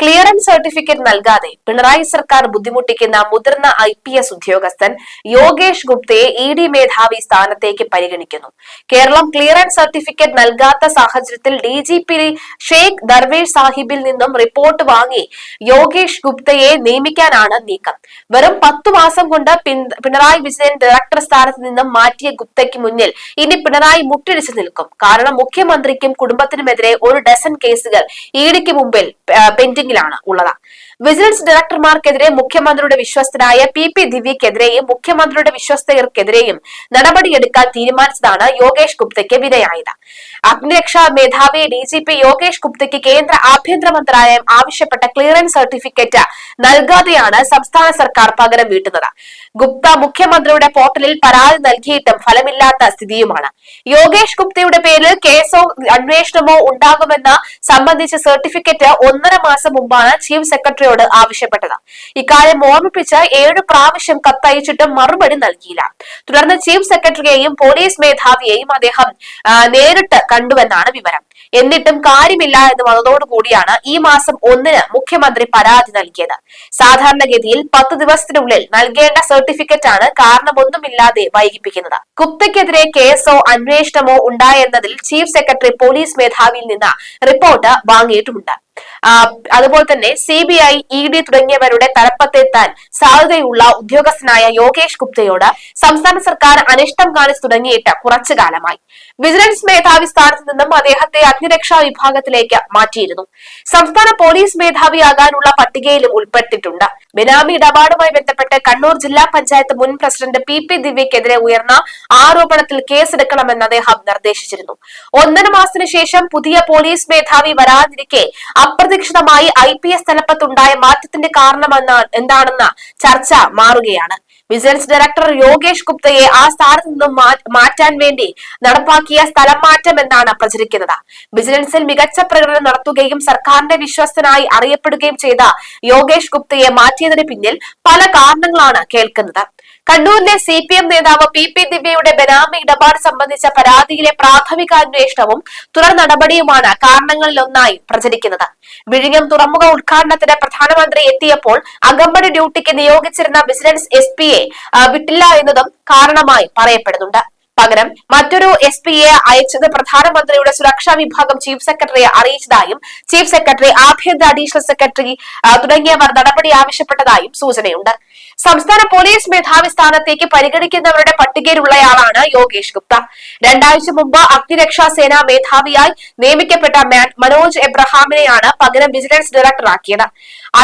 Clearance certificate നൽകാതെ പിണറായി സർക്കാർ ബുദ്ധിമുട്ടിക്കുന്ന മുതിർന്ന ഐ പി എസ് ഉദ്യോഗസ്ഥൻ യോഗേഷ് ഗുപ്തയെ ഇ ഡി മേധാവി സ്ഥാനത്തേക്ക് പരിഗണിക്കുന്നു. കേരളം ക്ലിയറൻസ് സർട്ടിഫിക്കറ്റ് നൽകാത്ത സാഹചര്യത്തിൽ D G P Sheikh Darvesh സാഹിബിൽ നിന്നും റിപ്പോർട്ട് വാങ്ങി യോഗേഷ് ഗുപ്തയെ നിയമിക്കാനാണ് നീക്കം. വെറും പത്തു മാസം കൊണ്ട് പിണറായി വിജയൻ ഡയറക്ടർ സ്ഥാനത്ത് നിന്നും മാറ്റിയ ഗുപ്തയ്ക്ക് മുന്നിൽ ഇനി പിണറായി മുട്ടിടിച്ചു നിൽക്കും. കാരണം മുഖ്യമന്ത്രിക്കും കുടുംബത്തിനുമെതിരെ ഒരു ഡസൻ കേസുകൾ ഇഡിക്ക് മുമ്പിൽ ആ, പെൻഡിംഗിലാണ് ഉള്ളത്. വിജിലൻസ് ഡയറക്ടർമാർക്കെതിരെ മുഖ്യമന്ത്രിയുടെ വിശ്വസ്തനായ പി പി ദിവ്യക്കെതിരെയും മുഖ്യമന്ത്രിയുടെ വിശ്വസ്തർക്കെതിരെയും നടപടിയെടുക്കാൻ തീരുമാനിച്ചതാണ് യോഗേഷ് ഗുപ്തയ്ക്ക് വിധേയായത് അഗ്നിരക്ഷാ മേധാവി ഡി ജി പി യോഗേഷ് ഗുപ്തയ്ക്ക് കേന്ദ്ര ആഭ്യന്തര മന്ത്രാലയം ആവശ്യപ്പെട്ട ക്ലിയറൻസ് സർട്ടിഫിക്കറ്റ് നൽകാതെയാണ് സംസ്ഥാന സർക്കാർ പകരം വീട്ടുന്നത്. ഗുപ്ത മുഖ്യമന്ത്രിയുടെ പോർട്ടലിൽ പരാതി നൽകിയിട്ടും ഫലമില്ലാത്ത സ്ഥിതിയുമാണ്. യോഗേഷ് ഗുപ്തയുടെ പേരിൽ കേസോ അന്വേഷണമോ ഉണ്ടാകുമെന്ന് സംബന്ധിച്ച സർട്ടിഫിക്കറ്റ് ഒന്നര മാസം മുമ്പാണ് ചീഫ് സെക്രട്ടറിയോട് ആവശ്യപ്പെട്ടത്. ഇക്കാര്യം ഓർമ്മിപ്പിച്ച് ഏഴ് പ്രാവശ്യം കത്തയച്ചിട്ടും മറുപടി നൽകിയില്ല. തുടർന്ന് ചീഫ് സെക്രട്ടറിയെയും പോലീസ് മേധാവിയെയും അദ്ദേഹം നേരിട്ട് കണ്ടുവെന്നാണ് വിവരം. എന്നിട്ടും കാര്യമില്ല എന്ന് വന്നതോടുകൂടിയാണ് ഈ മാസം ഒന്നിന് മുഖ്യമന്ത്രി പരാതി നൽകിയത്. സാധാരണഗതിയിൽ പത്ത് ദിവസത്തിനുള്ളിൽ നൽകേണ്ട സർട്ടിഫിക്കറ്റ് ആണ് കാരണമൊന്നുമില്ലാതെ വൈകിപ്പിക്കുന്നത്. ഗുപ്തയ്ക്കെതിരെ കേസോ അന്വേഷണമോ ഉണ്ടായെന്നതിൽ ചീഫ് സെക്രട്ടറി പോലീസ് മേധാവിയിൽ നിന്ന് റിപ്പോർട്ട് വാങ്ങിയിട്ടുമുണ്ട്. ആ, അതുപോലെ തന്നെ C B I E D തുടങ്ങിയവരുടെ തലപ്പത്തെത്താൻ സാധ്യതയുള്ള ഉദ്യോഗസ്ഥനായ യോഗേഷ് ഗുപ്തയോട് സംസ്ഥാന സർക്കാർ അനിഷ്ടം കാണിച്ചു തുടങ്ങിയിട്ട് കുറച്ചു കാലമായി. വിജിലൻസ് മേധാവി സ്ഥാനത്ത് നിന്നും അദ്ദേഹത്തെ അഗ്നിരക്ഷാ വിഭാഗത്തിലേക്ക് മാറ്റിയിരുന്നു. സംസ്ഥാന പോലീസ് മേധാവിയാകാനുള്ള പട്ടികയിലും ഉൾപ്പെട്ടിട്ടുണ്ട്. ബിനാമി ഇടപാടുമായി ബന്ധപ്പെട്ട് കണ്ണൂർ ജില്ലാ പഞ്ചായത്ത് മുൻ പ്രസിഡന്റ് പി പി ദിവ്യക്കെതിരെ ഉയർന്ന ആരോപണത്തിൽ കേസെടുക്കണമെന്ന് അദ്ദേഹം നിർദ്ദേശിച്ചിരുന്നു. ഒന്നര മാസത്തിനു ശേഷം പുതിയ പോലീസ് മേധാവി വരാതിരിക്കെ അപ്രതീക്ഷിതമായി ഐ പി എസ് തലപ്പത്തുണ്ടായ മാറ്റത്തിന്റെ കാരണമെന്ന് എന്താണെന്ന ചർച്ച മാറുകയാണ്. വിജിലൻസ് ഡയറക്ടർ യോഗേഷ് ഗുപ്തയെ ആ സ്ഥാനത്ത് നിന്നും മാറ്റാൻ വേണ്ടി നടപ്പാക്കിയ സ്ഥലം മാറ്റം എന്നാണ് പ്രചരിക്കുന്നത്. വിജിലൻസിൽ മികച്ച പ്രകടനം നടത്തുകയും സർക്കാരിന്റെ വിശ്വസ്തനായി അറിയപ്പെടുകയും ചെയ്ത യോഗേഷ് ഗുപ്തയെ മാറ്റിയതിന് പിന്നിൽ പല കാരണങ്ങളാണ് കേൾക്കുന്നത്. കണ്ണൂരിലെ സി പി എം നേതാവ് പി പി ദിവ്യയുടെ ബനാമി ഇടപാട് സംബന്ധിച്ച പരാതിയിലെ പ്രാഥമിക അന്വേഷണവും തുടർ നടപടിയുമാണ് കാരണങ്ങളിലൊന്നായി പ്രചരിക്കുന്നത്. വിഴിഞ്ഞം തുറമുഖ ഉദ്ഘാടനത്തിന് പ്രധാനമന്ത്രി എത്തിയപ്പോൾ അകമ്പടി ഡ്യൂട്ടിക്ക് നിയോഗിച്ചിരുന്ന വിജിലൻസ് എസ് പിയെ വിട്ടില്ല എന്നതും കാരണമായി പറയപ്പെടുന്നുണ്ട്. പകരം മറ്റൊരു എസ് പിയെ അയച്ചത് പ്രധാനമന്ത്രിയുടെ സുരക്ഷാ വിഭാഗം ചീഫ് സെക്രട്ടറിയെ അറിയിച്ചതായും ചീഫ് സെക്രട്ടറി ആഭ്യന്തര അഡീഷണൽ സെക്രട്ടറി തുടങ്ങിയവർ നടപടി ആവശ്യപ്പെട്ടതായും സൂചനയുണ്ട്. സംസ്ഥാന പോലീസ് മേധാവി സ്ഥാനത്തേക്ക് പരിഗണിക്കുന്നവരുടെ പട്ടികയിലുള്ളയാളാണ് യോഗേഷ് ഗുപ്ത. രണ്ടാഴ്ച മുമ്പ് അഗ്നിരക്ഷാ സേനാ മേധാവിയായി നിയമിക്കപ്പെട്ട മാൻ മനോജ് എബ്രഹാമിനെയാണ് പകരം വിജിലൻസ് ഡയറക്ടറാക്കിയത്.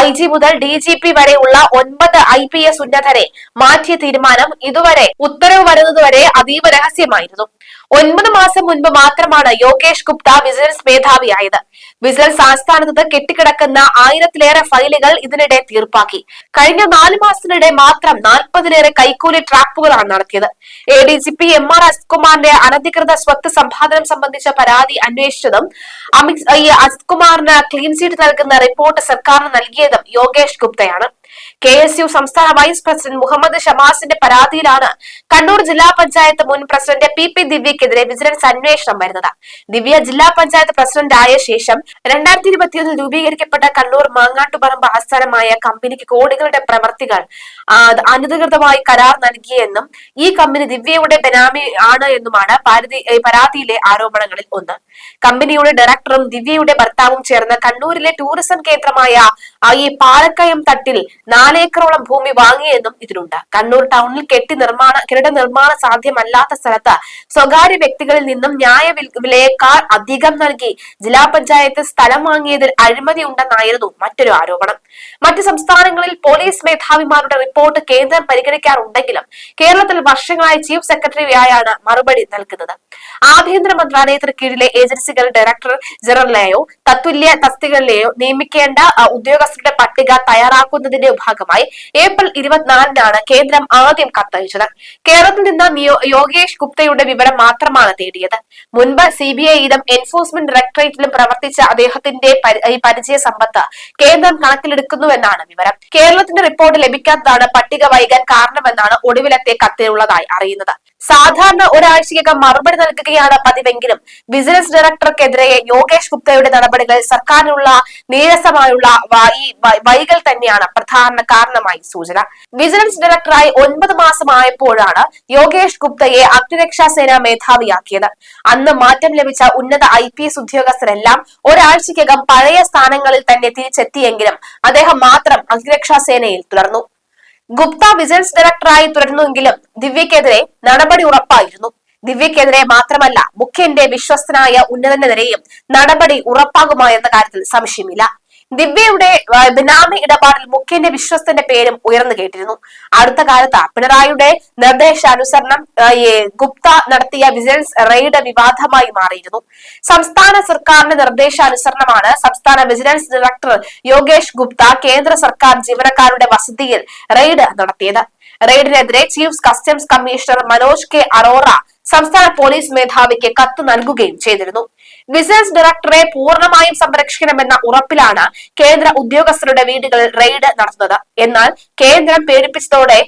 ഐ ജി മുതൽ ഡി ജി പി വരെയുള്ള ഒൻപത് ഐ പി എസ് ഉന്നതരെ മാറ്റിയ തീരുമാനം ഇതുവരെ ഉത്തരവ് വരുന്നതുവരെ അതീവ രഹസ്യമായിരുന്നു. ഒൻപത് മാസം മുൻപ് മാത്രമാണ് യോഗേഷ് ഗുപ്ത വിജിലൻസ് മേധാവിയായത്. വിജിലൻസ് ആസ്ഥാനത്ത് കെട്ടിക്കിടക്കുന്ന ആയിരത്തിലേറെ ഫയലുകൾ ഇതിനിടെ തീർപ്പാക്കി. കഴിഞ്ഞ നാല് മാസത്തിനിടെ മാത്രം നാൽപ്പതിലേറെ കൈക്കൂലി ട്രാപ്പുകളാണ് നടത്തിയത്. A D G P M R അജിത്കുമാറിന്റെ അനധികൃത സ്വത്ത് സമ്പാദനം സംബന്ധിച്ച പരാതി അന്വേഷിച്ചതും അമിത് അസ്കുമാറിന് ക്ലീൻ ചീറ്റ് നൽകുന്ന റിപ്പോർട്ട് സർക്കാരിന് നൽകിയതും യോഗേഷ് ഗുപ്തയാണ്. കെ എസ് യു സംസ്ഥാന വൈസ് പ്രസിഡന്റ് മുഹമ്മദ് ഷമാസിന്റെ പരാതിയിലാണ് കണ്ണൂർ ജില്ലാ പഞ്ചായത്ത് മുൻ പ്രസിഡന്റ് പി പി ദിവ്യക്കെതിരെ വിജിലൻസ് അന്വേഷണം വരുന്നത്. ദിവ്യ ജില്ലാ പഞ്ചായത്ത് പ്രസിഡന്റ് ആയ ശേഷം രണ്ടായിരത്തി ഇരുപത്തിയൊന്നിൽ രൂപീകരിക്കപ്പെട്ട കണ്ണൂർ മാങ്ങാട്ടുപറമ്പ് ആസ്ഥാനമായ കമ്പനിക്ക് കോടികളുടെ പ്രവർത്തികൾ അനധികൃതമായി കരാർ നൽകിയെന്നും ഈ കമ്പനി ദിവ്യയുടെ ബെനാമി ആണ് എന്നുമാണ് പരാതിയിലെ ആരോപണങ്ങളിൽ ഒന്ന്. കമ്പനിയുടെ ഡയറക്ടറും ദിവ്യയുടെ ഭർത്താവും ചേർന്ന് കണ്ണൂരിലെ ടൂറിസം കേന്ദ്രമായ ഈ പാലക്കയം തട്ടിൽ നാലേക്കറോളം ഭൂമി വാങ്ങിയെന്നും ഇതിലുണ്ട്. കണ്ണൂർ ടൗണിൽ കെട്ടി നിർമ്മാണ കെട്ടിട നിർമ്മാണ സാധ്യമല്ലാത്ത സ്ഥലത്ത് സ്വകാര്യ വ്യക്തികളിൽ നിന്നും ന്യായ വിലയേക്കാൾ അധികം നൽകി ജില്ലാ പഞ്ചായത്ത് സ്ഥലം വാങ്ങിയതിൽ അഴിമതി ഉണ്ടെന്നായിരുന്നു മറ്റൊരു ആരോപണം. മറ്റ് സംസ്ഥാനങ്ങളിൽ പോലീസ് മേധാവിമാരുടെ റിപ്പോർട്ട് കേന്ദ്രം പരിഗണിക്കാറുണ്ടെങ്കിലും കേരളത്തിൽ വർഷങ്ങളായി ചീഫ് സെക്രട്ടറിയായാണ് മറുപടി നൽകുന്നത്. ആഭ്യന്തര മന്ത്രാലയത്തിന് കീഴിലെ ഏജൻസികളുടെ ഡയറക്ടർ ജനറലിനെയോ തത്തുല്യ തസ്തികളിലെയോ നിയമിക്കേണ്ട ആ, ഉദ്യോഗസ്ഥരുടെ പട്ടിക തയ്യാറാക്കുന്നതിന്റെ ഭാഗമായി ഏപ്രിൽ ഇരുപത്തിനാലിനാണ് കേന്ദ്രം ആദ്യം കത്തയച്ചത്. കേരളത്തിൽ നിന്ന് യോഗേഷ് ഗുപ്തയുടെ വിവരം മാത്രമാണ് തേടിയത്. മുൻപ് സി ബി ഐ എൻഫോഴ്സ്മെന്റ് ഡയറക്ടറേറ്റിലും പ്രവർത്തിച്ച അദ്ദേഹത്തിന്റെ പരിചയ സമ്പത്ത് കേന്ദ്രം കണക്കിലെടുക്കുന്നുവെന്നാണ് വിവരം. കേരളത്തിന്റെ റിപ്പോർട്ട് ലഭിക്കാത്തതാണ് പട്ടിക വൈകാൻ കാരണമെന്നാണ് ഒടുവിലത്തെ കത്തിലുള്ളതായി അറിയുന്നത്. സാധാരണ ഒരാഴ്ചയ്ക്കകം മറുപടി നൽകുകയാണ് പതിവെങ്കിലും ബിസിനസ് ഡയറക്ടർക്കെതിരെ യോഗേഷ് ഗുപ്തയുടെ നടപടികൾ സർക്കാരിനുള്ള നീരസമായുള്ള വൈകൽ തന്നെയാണ് പ്രധാന കാരണമായി സൂചന. വിജിലൻസ് ഡയറക്ടറായി ഒൻപത് മാസമായപ്പോഴാണ് യോഗേഷ് ഗുപ്തയെ അഗ്നിരക്ഷാ സേന മേധാവിയാക്കിയത്. അന്ന് മാറ്റം ലഭിച്ച ഉന്നത ഐ പി എസ് ഉദ്യോഗസ്ഥരെല്ലാം ഒരാഴ്ചയ്ക്കകം പഴയ സ്ഥാനങ്ങളിൽ തന്നെ തിരിച്ചെത്തിയെങ്കിലും അദ്ദേഹം മാത്രം അഗ്നിരക്ഷാ സേനയിൽ തുടർന്നു. ഗുപ്ത വിജിലൻസ് ഡയറക്ടറായി തുടരുന്നുവെങ്കിലും ദിവ്യക്കെതിരെ നടപടി ഉറപ്പായിരുന്നു. ദിവ്യക്കെതിരെ മാത്രമല്ല മുഖ്യന്റെ വിശ്വസ്തനായ ഉന്നതനെതിരെയും നടപടി ഉറപ്പാകുമോ എന്ന കാര്യത്തിൽ സംശയമില്ല. ദിവ്യയുടെ ബിനാമി ഇടപാടിൽ മുഖ്യന്റെ വിശ്വസ്തന്റെ പേരും ഉയർന്നു കേട്ടിരുന്നു. അടുത്ത കാലത്ത് പിണറായിയുടെ നിർദ്ദേശാനുസരണം ഗുപ്ത നടത്തിയ വിജിലൻസ് റെയ്ഡ് വിവാദമായി മാറിയിരുന്നു. സംസ്ഥാന സർക്കാരിന്റെ നിർദ്ദേശാനുസരണമാണ് സംസ്ഥാന വിജിലൻസ് ഡയറക്ടർ യോഗേഷ് ഗുപ്ത കേന്ദ്ര സർക്കാർ ജീവനക്കാരുടെ വസതിയിൽ റെയ്ഡ് നടത്തിയത്. റെയ്ഡിനെതിരെ chief customs commissioner Manoj K Arora സംസ്ഥാന പോലീസ് മേധാവിക്ക് കത്ത് നൽകുകയും ചെയ്തിരുന്നു. വിജിലൻസ് ഡയറക്ടറെ പൂർണമായും സംരക്ഷിക്കണമെന്ന ഉറപ്പിലാണ് കേന്ദ്ര ഉദ്യോഗസ്ഥരുടെ വീടുകളിൽ റെയ്ഡ് നടത്തുന്നത്. എന്നാൽ കേന്ദ്രം പേടിപ്പിച്ചതോടെ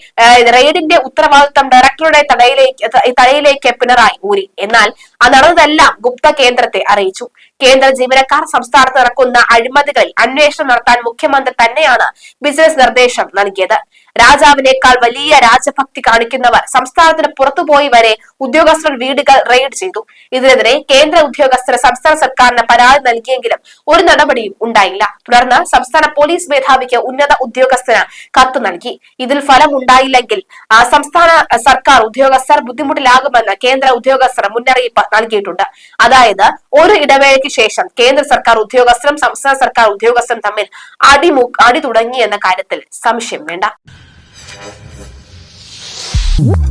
റെയ്ഡിന്റെ ഉത്തരവാദിത്തം ഡയറക്ടറുടെ തടയിലേക്ക് തടയിലേക്ക് പിണറായി ഊരി. എന്നാൽ ആ നടന്നതെല്ലാം ഗുപ്ത കേന്ദ്രത്തെ അറിയിച്ചു. കേന്ദ്ര ജീവനക്കാർ സംസ്ഥാനത്ത് നടക്കുന്ന അഴിമതികളിൽ അന്വേഷണം നടത്താൻ മുഖ്യമന്ത്രി തന്നെയാണ് ബിസിനസ് നിർദ്ദേശം നൽകിയത്. രാജാവിനേക്കാൾ വലിയ രാജഭക്തി കാണിക്കുന്നവർ സംസ്ഥാനത്തിന് പുറത്തുപോയി വരെ ഉദ്യോഗസ്ഥർ വീടുകൾ റെയ്ഡ് ചെയ്തു. ഇതിനെതിരെ കേന്ദ്ര ഉദ്യോഗസ്ഥർ സംസ്ഥാന സർക്കാരിന് പരാതി നൽകിയെങ്കിലും ഒരു നടപടിയും ഉണ്ടായില്ല. തുടർന്ന് സംസ്ഥാന പോലീസ് മേധാവിക്ക് ഉന്നത ഉദ്യോഗസ്ഥന് കത്ത് നൽകി. ഇതിൽ ഫലം ഉണ്ടായില്ലെങ്കിൽ സംസ്ഥാന സർക്കാർ ഉദ്യോഗസ്ഥർ ബുദ്ധിമുട്ടിലാകുമെന്ന് കേന്ദ്ര ഉദ്യോഗസ്ഥർ മുന്നറിയിപ്പ് നൽകിയിട്ടുണ്ട്. അതായത് ഒരു ഇടവേളയ്ക്ക് ശേഷം കേന്ദ്ര സർക്കാർ ഉദ്യോഗസ്ഥരും സംസ്ഥാന സർക്കാർ ഉദ്യോഗസ്ഥരും തമ്മിൽ അടിമു അടി തുടങ്ങി എന്ന കാര്യത്തിൽ സംശയം വേണ്ട. Whoop.